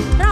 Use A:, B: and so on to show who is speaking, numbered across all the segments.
A: Bye.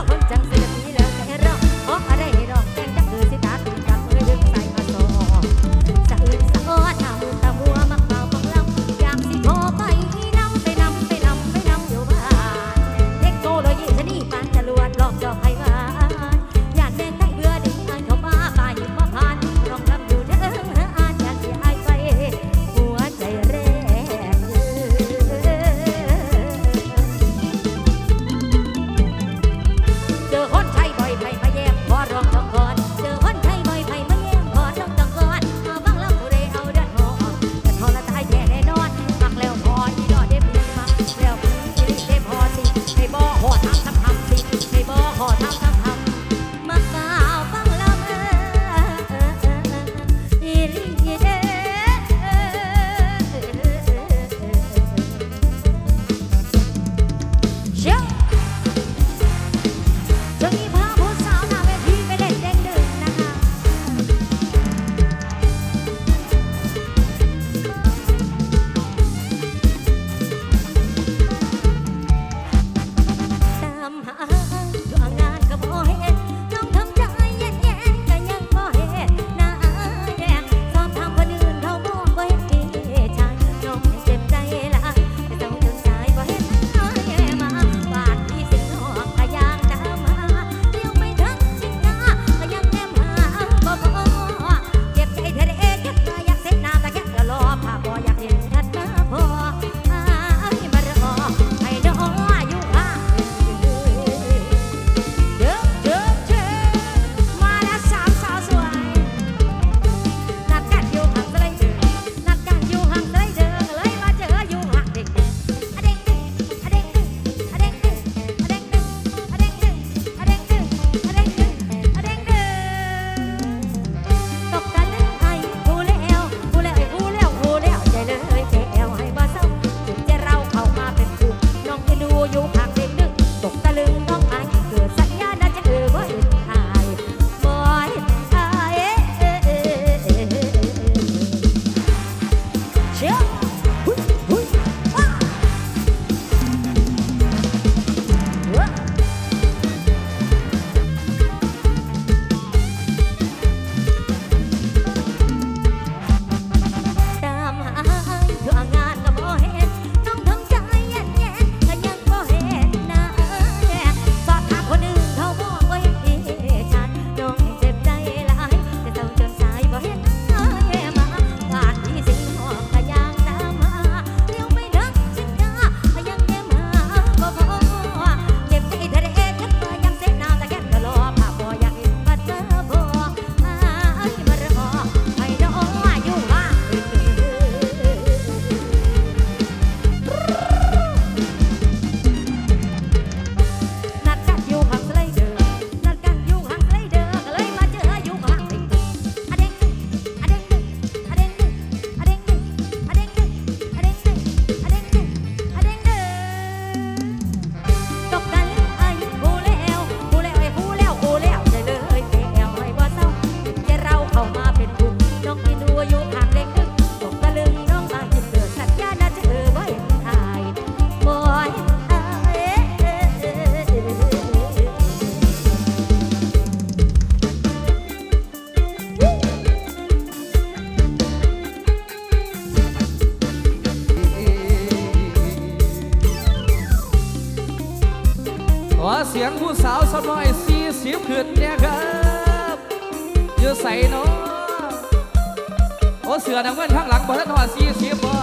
A: เสือน้ำเงินข้างหลังบอลทอดซีซีบอ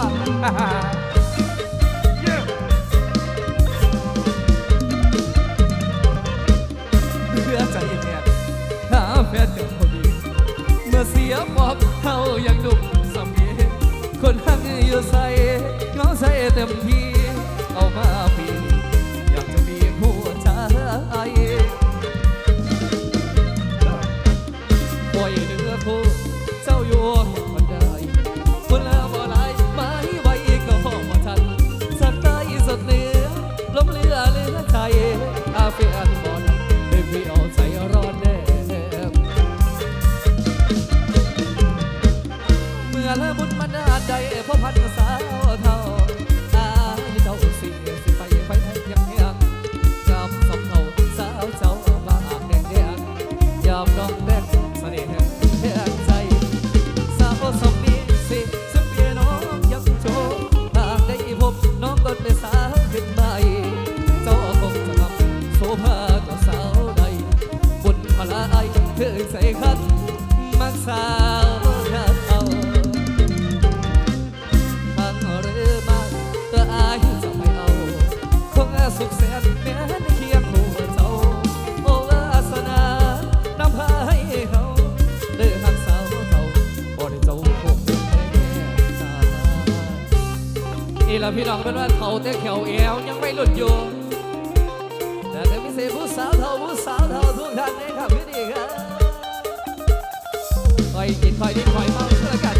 A: เพื่อใจเนี่หาแฟนเด็กพอดีเมื่อเสียบอบเขายังดุมสมีคนหักอยู่ใส่ง้ใส่เต็มทีเอามาพี พ่อพันสาวเท่าตาเจ้าสีสิไปไปยังเงียงจำสมเท่าสาวเจ้ามางแดงแดงยามน้องแดงเสน่ห์แดงใจสาวสมนี้สิสเปีน้องยังโชว์หากได้พบน้องก็เป็นสาวเป็นใเจ้าคงจะนำโซภาต่อสาวใดบุญพลไอเธอใส่คัดมักสาว สุขแสนแม้นเคียงหมู่เจ้าโอวาสนานำพาให้เฮาเด้อหักสาวเจ้าบ่ได้เจ้าคงแท้นี่ล่ะพี่น้องเป็นว่าเฒ่าแต่แขวเอวยังไม่หลุดอยู่แต่ถ้ามีเสพผู้สาวเฒ่าผู้สาวเฒ่าทุกท่านนะครับพี่ดีครับคอยกินคอยดิ้คอยเมาเพื่อกัน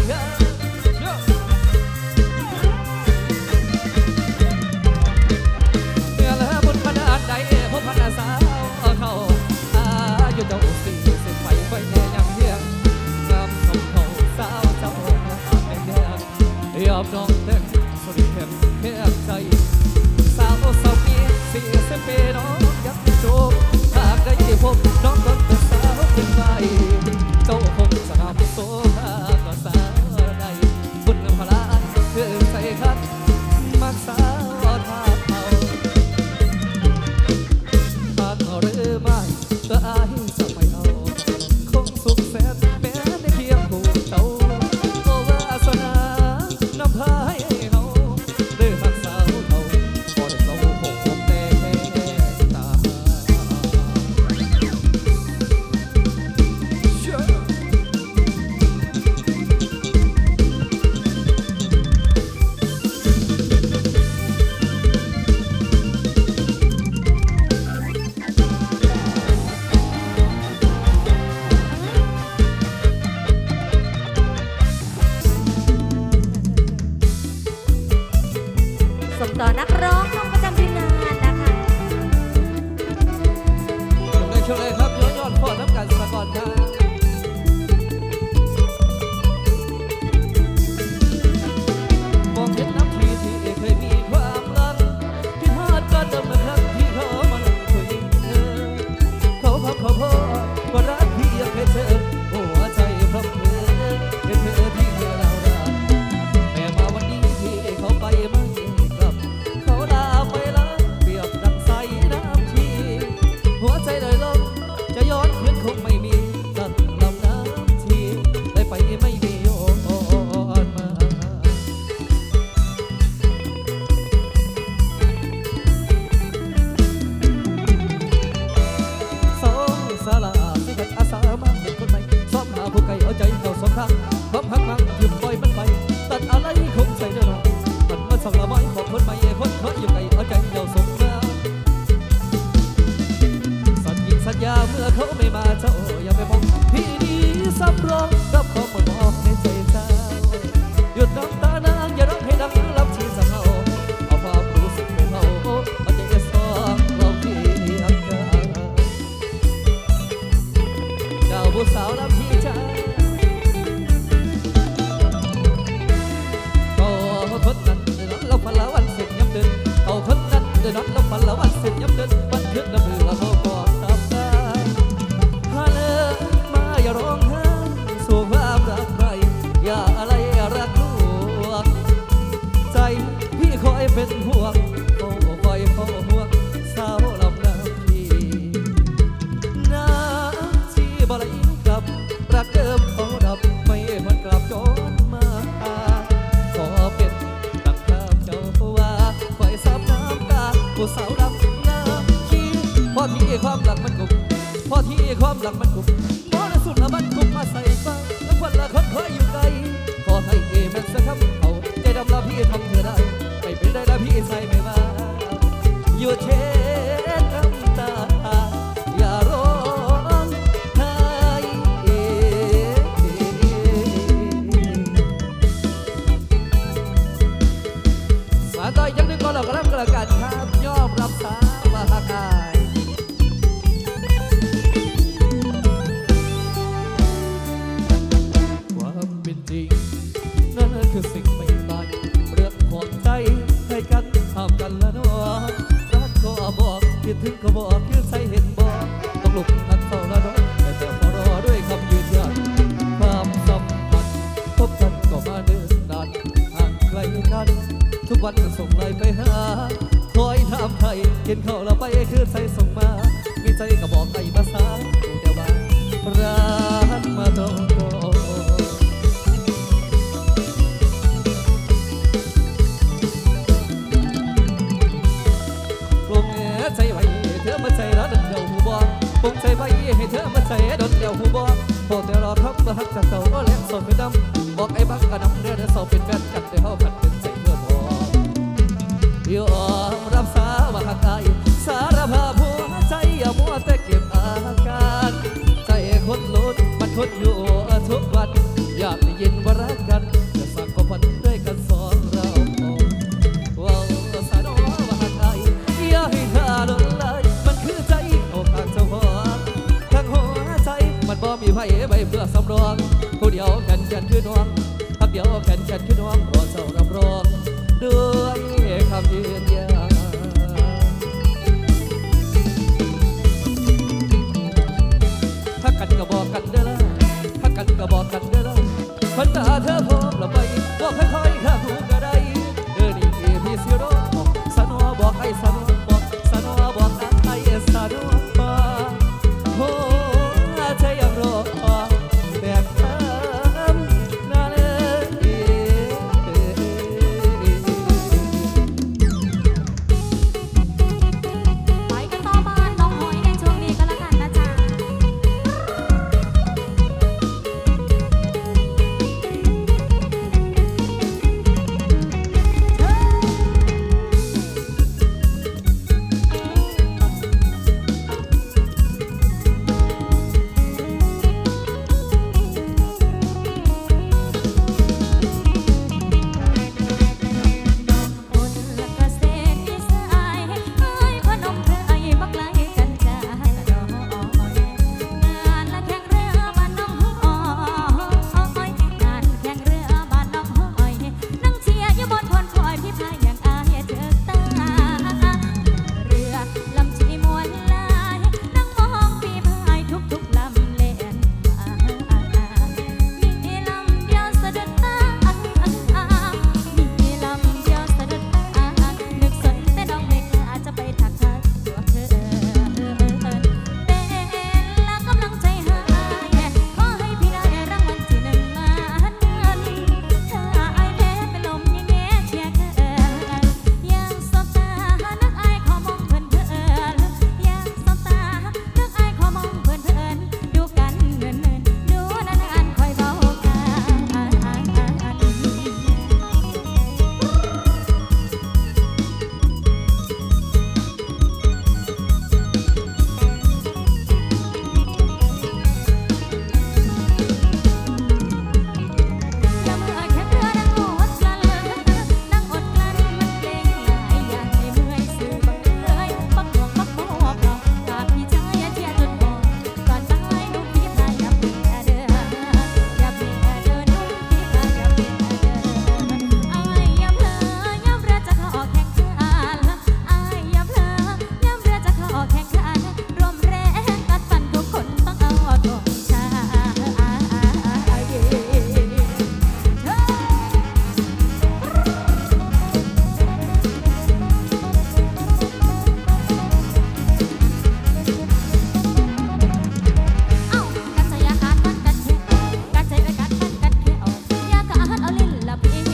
A: but I เขาไม่มาเจ้าอย่าไปมองพี่ดีสัำรองกับเขา ลุกนั้นเศร้าละดกแต่เดี๋ยวขอรอด้วยคำยืนยันความสัมพันธ์พบกันก็มาเดินนานห่างไกลกันทุกวันก็ส่งไลน์ไปหา คอยถามไทยเห็นเขาเราไปคือใส่ส่งมา มีใจก็บอกใอ้ภาษาแต่ว่ารักมาตรง ยให้เธอมาใส่ดนเดียวผู้บอกโปรดแต่รอทับมาหักจากเก่าก็แล้วสมเป็นดำบอกไอ้บักกระดำเรือเธอสอบเป็นแฟน ดียวกันฉันคือน้อง up